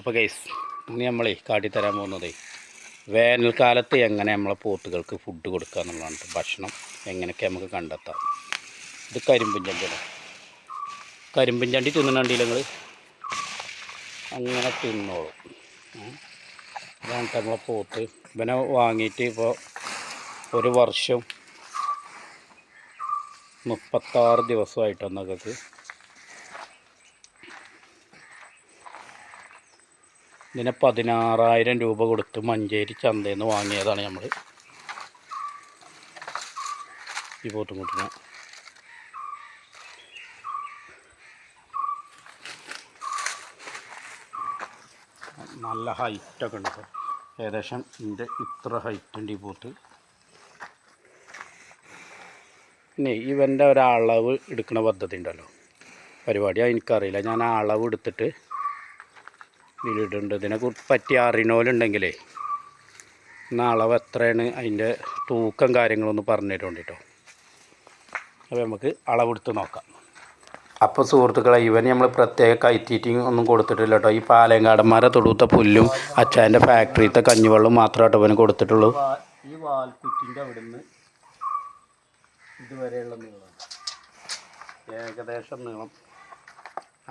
അപ്പോൾ ഗൈസ് ഇനി നമ്മളേ കാട്ടിത്തരാൻ പോകുന്നതേ വേനൽക്കാലത്ത് എങ്ങനെ നമ്മളെ പോത്തുകൾക്ക് ഫുഡ് കൊടുക്കുക എന്നുള്ളതാണ് ഭക്ഷണം. എങ്ങനെയൊക്കെ നമുക്ക് കണ്ടെത്താം. ഇത് കരിമ്പും ചണ്ടിയാണ് തിന്നണ്ടി ചണ്ടി തിന്നണണ്ടില്ല നിങ്ങൾ അങ്ങനെ തിന്നോളും. അതാണ് നമ്മളെ പോത്ത്. ഇവനെ വാങ്ങിയിട്ട് ഇപ്പോൾ ഒരു വർഷം മുപ്പത്താറ് ദിവസമായിട്ടാണ് നമുക്ക് ഇതിന് പതിനാറായിരം രൂപ കൊടുത്ത് മഞ്ചേരി ചന്തയിൽ നിന്ന് വാങ്ങിയതാണ് നമ്മൾ ഈ പോത്തുംകുട്ടിനെ നല്ല ഹൈറ്റൊക്കെ ഉണ്ട് ഏകദേശം ഇതിന്റെ ഇത്ര ഹൈറ്റ് ഉണ്ട് ഈ പോത്ത്. പിന്നെ ഇവന്റെ ഒരളവ് എടുക്കുന്ന പദ്ധതി ഉണ്ടല്ലോ. പരിപാടി എനിക്കറിയില്ല. ഞാൻ ആ അളവ് എടുത്തിട്ട് ഇതിലിടുന്നുണ്ട്. ഇതിനെ കുറിച്ച് പറ്റിയ അറിയണോലുണ്ടെങ്കിലേ ഇന്ന് അളവ് എത്രയാണ് അതിന്റെ തൂക്കം കാര്യങ്ങളൊന്ന് പറഞ്ഞു തരുന്നുണ്ട് കേട്ടോ അപ്പോൾ നമുക്ക് അളവെടുത്ത് നോക്കാം. അപ്പോൾ സുഹൃത്തുക്കളെ ഇവന് നമ്മൾ പ്രത്യേക കൈത്തീറ്റിങ് ഒന്നും കൊടുത്തിട്ടില്ല കേട്ടോ. ഈ പാലയങ്കാടന്മാരെ തൊടുത്ത പുല്ലും അച്ചാന്റെ ഫാക്ടറിയിലത്തെ കഞ്ഞിവെള്ളം മാത്രമേ കേട്ടോ ഇവന് കൊടുത്തിട്ടുള്ളൂ. ഈ വാൽക്കുറ്റിന്റെ അവിടെ നിന്ന് ഇതുവരെയുള്ള നീളം ഏകദേശം നീളം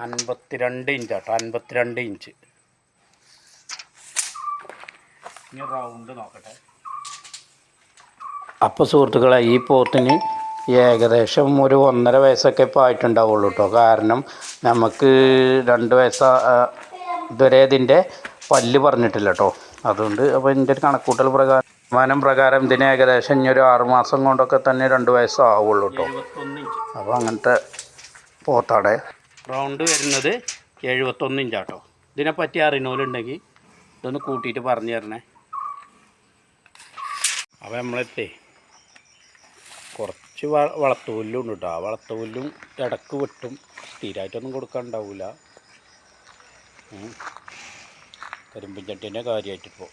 അൻപത്തിരണ്ട് ഇഞ്ച് കേട്ടോ അൻപത്തിരണ്ട് ഇഞ്ച്. ഇനി റൗണ്ട് നോക്കട്ടെ. അപ്പോൾ സുഹൃത്തുക്കളെ ഈ പോത്തിന് ഏകദേശം ഒരു ഒന്നര വയസ്സൊക്കെ ഇപ്പോൾ ആയിട്ടുണ്ടാവുള്ളൂ കേട്ടോ കാരണം നമുക്ക് രണ്ട് വയസ്സ ഇതുവരെ ഇതിന്റെ പല്ല് പറഞ്ഞിട്ടില്ല കേട്ടോ അതുകൊണ്ട് അപ്പോൾ ഇതിന്റെ ഒരു കണക്കൂട്ടൽ പ്രകാരം മാനം പ്രകാരം ഇതിന് ഏകദേശം ഇനി ഒരു ആറുമാസം കൊണ്ടൊക്കെ തന്നെ രണ്ട് വയസ്സാവുള്ളൂ കേട്ടോ അപ്പോൾ അങ്ങനത്തെ പോത്താടെ. റൗണ്ട് വരുന്നത് എഴുപത്തൊന്ന് ഇഞ്ചാട്ടോ ഇതിനെപ്പറ്റി അറിയണോലുണ്ടെങ്കിൽ ഇതൊന്ന് കൂട്ടിയിട്ട് പറഞ്ഞു തരണേ. അപ്പോൾ നമ്മളെത്തേ കുറച്ച് വ വളത്തുപുല്ലും ഉണ്ട് കേട്ടോ ആ വളത്തുപുല്ലും ഇടയ്ക്ക് വെട്ടും. സ്ഥിരമായിട്ടൊന്നും കൊടുക്കാനുണ്ടാവില്ല കരിമ്പിൻ ചട്ടീന്റെ കാര്യമായിട്ടിപ്പോൾ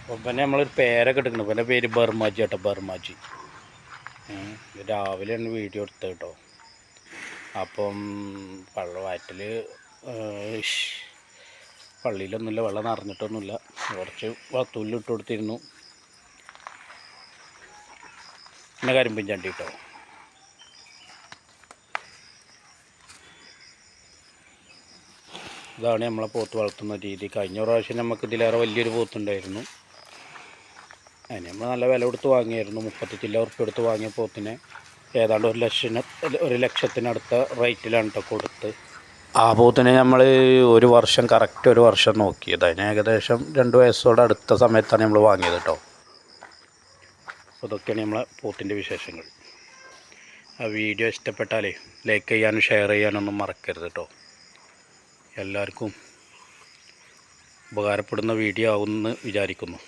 അപ്പം പിന്നെ നമ്മളൊരു പേരൊക്കെ എടുക്കണം പിന്നെ പേര് ബർമാജി കേട്ടോ ബർമാജി. രാവിലെയാണ് വീഡിയോ എടുത്തത് കേട്ടോ അപ്പം പള്ള വയറ്റിൽ പള്ളിയിലൊന്നുമില്ല വെള്ളം നിറഞ്ഞിട്ടൊന്നുമില്ല. കുറച്ച് തുല്ലിട്ട് കൊടുത്തിരുന്നു. പിന്നെ കരിമ്പിൻ ചണ്ടി കേട്ടോ ഇതാണ് നമ്മളെ പോത്ത് വളർത്തുന്ന രീതി. കഴിഞ്ഞ പ്രാവശ്യം നമുക്ക് ഇതിലേറെ വലിയൊരു പോത്തുണ്ടായിരുന്നു. അതിന് നമ്മൾ നല്ല വില കൊടുത്ത് വാങ്ങിയായിരുന്നു. മുപ്പത്തി ചില്ല ഉറുപ്പ് എടുത്ത് വാങ്ങിയ പോത്തിനെ. ഏതാണ്ട് ഒരു ലക്ഷത്തിന് ഒരു ലക്ഷത്തിനടുത്ത റേറ്റിലാണ് കേട്ടോ കൊടുത്ത്. ആ പോത്തിനെ നമ്മൾ ഒരു വർഷം കറക്റ്റ് ഒരു വർഷം നോക്കിയത്. അതിന് ഏകദേശം രണ്ട് വയസ്സോടെ അടുത്ത സമയത്താണ് നമ്മൾ വാങ്ങിയത് കേട്ടോ അപ്പോൾ ഇതൊക്കെയാണ് നമ്മളെ പോത്തിന്റെ വിശേഷങ്ങൾ. ആ വീഡിയോ ഇഷ്ടപ്പെട്ടാലേ ലൈക്ക് ചെയ്യാനും ഷെയർ ചെയ്യാനൊന്നും മറക്കരുത് കേട്ടോ എല്ലാവർക്കും ഉപകാരപ്പെടുന്ന വീഡിയോ ആവുമെന്ന് വിചാരിക്കുന്നു.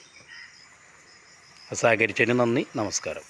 സഹകരിച്ചതിന് നന്ദി നമസ്കാരം.